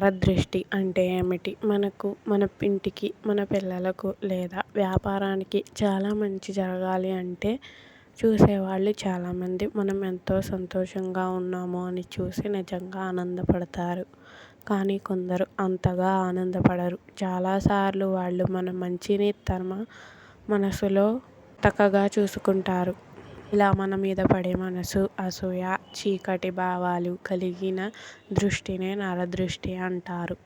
నరదృష్టి అంటే ఏమిటి? మనకు మన ఇంటికి మన పిల్లలకు లేదా వ్యాపారానికి చాలా మంచి జరగాలి అంటే చూసేవాళ్ళు చాలామంది మనం ఎంతో సంతోషంగా ఉన్నాము అని చూసి నిజంగా ఆనందపడతారు. కానీ కొందరు అంతగా ఆనందపడరు. చాలాసార్లు వాళ్ళు మన మంచిని తమ మనసులో చక్కగా చూసుకుంటారు. ఇలా మన మీద పడే మనసు అసూయ చీకటి భావాలు కలిగిన దృష్టినే నరదృష్టి అంటారు.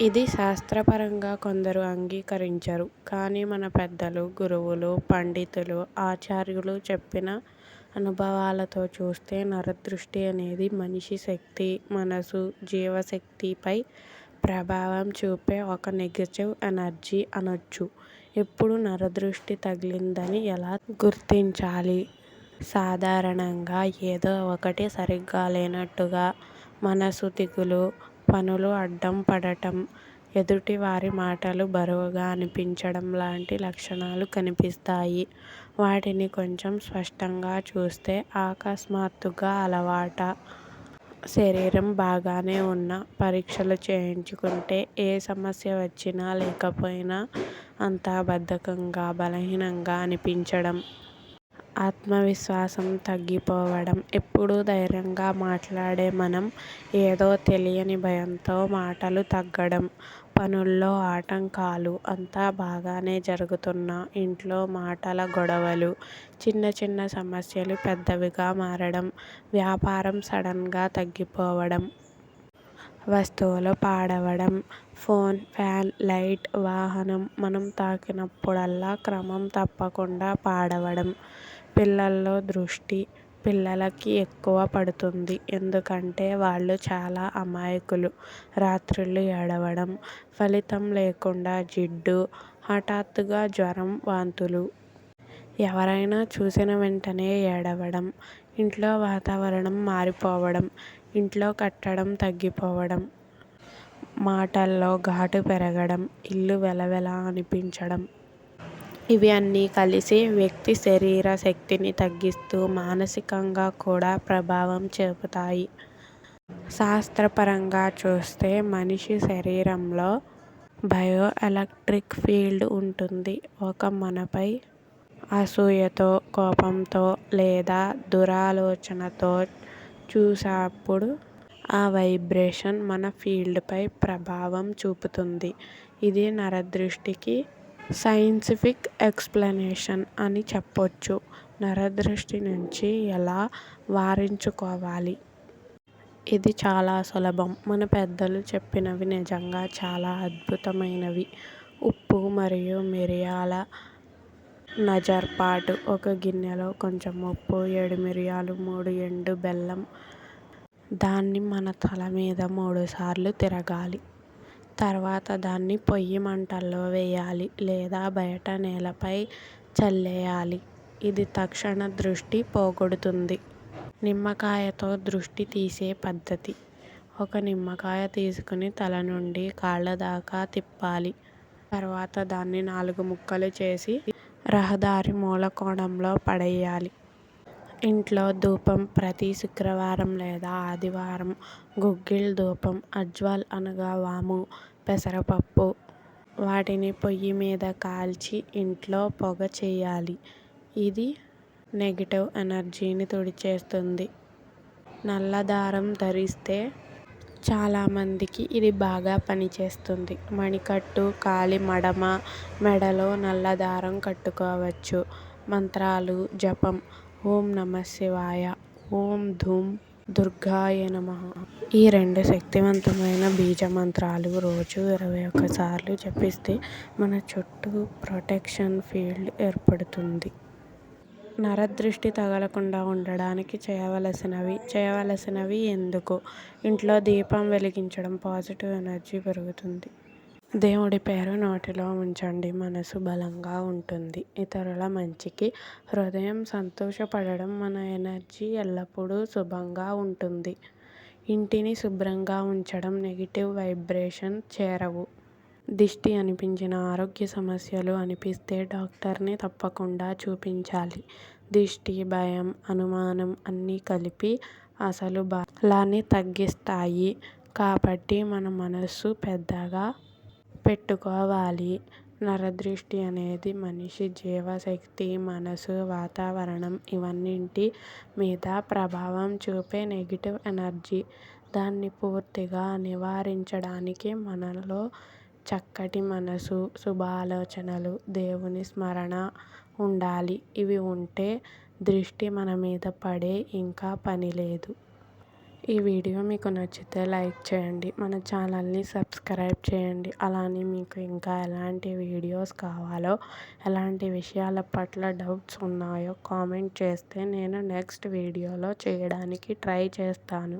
ఇది శాస్త్రపరంగా కొందరు అంగీకరించరు. కానీ మన పెద్దలు గురువులు పండితులు ఆచార్యులు చెప్పిన అనుభవాలతో చూస్తే నరదృష్టి అనేది మనిషి శక్తి మనసు జీవశక్తిపై ప్రభావం చూపే ఒక నెగటివ్ ఎనర్జీ అనొచ్చు. ఇప్పుడు నరదృష్టి తగిలిందని ఎలా గుర్తించాలి? సాధారణంగా ఏదో ఒకటి సరిగ్గా లేనట్టుగా మనసు దిగులు పనులు అడ్డం పడటం ఎదుటి వారి మాటలు బరువుగా అనిపించడం లాంటి లక్షణాలు కనిపిస్తాయి. వాటిని కొంచెం స్పష్టంగా చూస్తే అకస్మాత్తుగా అలవాట శరీరం బాగానే ఉన్నా పరీక్షలు చేయించుకుంటే ఏ సమస్య వచ్చినా లేకపోయినా అంతా బద్ధకంగా బలహీనంగా అనిపించడం ఆత్మవిశ్వాసం తగ్గిపోవడం ఎప్పుడూ ధైర్యంగా మాట్లాడే మనం ఏదో తెలియని భయంతో మాటలు తగ్గడం పనుల్లో ఆటంకాలు అంతా బాగానే జరుగుతున్నా ఇంట్లో మాటల గొడవలు చిన్న చిన్న సమస్యలు పెద్దవిగా మారడం వ్యాపారం సడన్గా తగ్గిపోవడం వస్తువులు పాడవడం ఫోన్ ఫ్యాన్ లైట్ వాహనం మనం తాకినప్పుడల్లా క్రమం తప్పకుండా పాడవడం పిల్లల్లో దృష్టి పిల్లలకి ఎక్కువ పడుతుంది. ఎందుకంటే వాళ్ళు చాలా అమాయకులు. రాత్రుళ్ళు ఏడవడం ఫలితం లేకుండా జిడ్డు హఠాత్తుగా జ్వరం వాంతులు. ఎవరైనా చూసిన వెంటనే ఏడవడం ఇంట్లో వాతావరణం మారిపోవడం ఇంట్లో కట్టడం తగ్గిపోవడం మాటల్లో ఘాటు పెరగడం ఇల్లు వెలవెల అనిపించడం. ఇవి అన్నీ కలిసి వ్యక్తి శరీర శక్తిని తగ్గిస్తూ మానసికంగా కూడా ప్రభావం చూపుతాయి. శాస్త్రపరంగా చూస్తే మనిషి శరీరంలో బయో ఎలక్ట్రిక్ ఫీల్డ్ ఉంటుంది. ఒక మనపై అసూయతో కోపంతో లేదా దురాలోచనతో చూసినప్పుడు ఆ వైబ్రేషన్ మన ఫీల్డ్పై ప్రభావం చూపుతుంది. ఇది నరదృష్టికి సైంటిఫిక్ ఎక్స్ప్లనేషన్ అని చెప్పొచ్చు. నరదృష్టి నుంచి ఎలా వారించుకోవాలి? ఇది చాలా సులభం. మన పెద్దలు చెప్పినవి నిజంగా చాలా అద్భుతమైనవి. ఉప్పు మరియు మిరియాల నజర్పాటు ఒక గిన్నెలో కొంచెం ఉప్పు ఏడు మిరియాలు మూడు ఎండు బెల్లం. దాన్ని మన తల మీద మూడుసార్లు తిరగాలి. తర్వాత దాన్ని పొయ్యి మంటల్లో వేయాలి లేదా బయట నేలపై చల్లేయాలి. ఇది తక్షణ దృష్టి పోగొడుతుంది. నిమ్మకాయతో దృష్టి తీసే పద్ధతి. ఒక నిమ్మకాయ తీసుకుని తల నుండి కాళ్ళ దాకా తిప్పాలి. తర్వాత దాన్ని నాలుగు ముక్కలు చేసి రహదారి మూల కోణంలో పడేయాలి. ఇంట్లో ధూపం ప్రతి శుక్రవారం లేదా ఆదివారం. గుగ్గిల్ ధూపం అజ్వాల్ అనగా వాము పెసరపప్పు. వాటిని పొయ్యి మీద కాల్చి ఇంట్లో పొగ చేయాలి. ఇది నెగటివ్ ఎనర్జీని తుడిచేస్తుంది. నల్ల దారం ధరిస్తే చాలామందికి ఇది బాగా పనిచేస్తుంది. మణికట్టు కాలి మడమ మెడలో నల్ల దారం కట్టుకోవచ్చు. మంత్రాలు జపం. ఓం నమశ్శివాయ ఓం ధూం దుర్గాయ నమ. ఈ రెండు శక్తివంతమైన బీజ మంత్రాలు రోజు ఇరవై ఒక్కసార్లు జపిస్తే మన చుట్టూ ప్రొటెక్షన్ ఫీల్డ్ ఏర్పడుతుంది. నరదృష్టి తగలకుండా ఉండడానికి చేయవలసినవి చేయవలసినవి ఎందుకు. ఇంట్లో దీపం వెలిగించడం పాజిటివ్ ఎనర్జీ పెరుగుతుంది. దేవుడి పేరు నోటిలో ఉంచండి మనసు బలంగా ఉంటుంది. ఇతరుల మంచికి హృదయం సంతోషపడడం మన ఎనర్జీ ఎల్లప్పుడూ శుభంగా ఉంటుంది. ఇంటిని శుభ్రంగా ఉంచడం నెగటివ్ వైబ్రేషన్ చేరవు. దిష్టి అనిపించిన ఆరోగ్య సమస్యలు అనిపిస్తే డాక్టర్ని తప్పకుండా చూపించాలి. దిష్టి భయం అనుమానం అన్నీ కలిపి అసలు బలాన్ని తగ్గిస్తాయి. కాబట్టి మన మనస్సు పెద్దగా పెట్టుకోవాలి. నరదృష్టి అనేది మనిషి జీవశక్తి మనసు వాతావరణం ఇవన్నింటి మీద ప్రభావం చూపే నెగిటివ్ ఎనర్జీ. దాన్ని పూర్తిగా నివారించడానికి మనలో చక్కటి మనసు శుభ ఆలోచనలు దేవుని స్మరణ ఉండాలి. ఇవి ఉంటే దృష్టి మన మీద పడే ఇంకా పని లేదు. ఈ వీడియో మీకు నచ్చితే లైక్ చేయండి మన ఛానల్ని సబ్స్క్రైబ్ చేయండి. అలానే మీకు ఇంకా ఎలాంటి వీడియోస్ కావాలో ఎలాంటి విషయాల పట్ల డౌట్స్ ఉన్నాయో కామెంట్ చేస్తే నేను నెక్స్ట్ వీడియోలో చేయడానికి ట్రై చేస్తాను.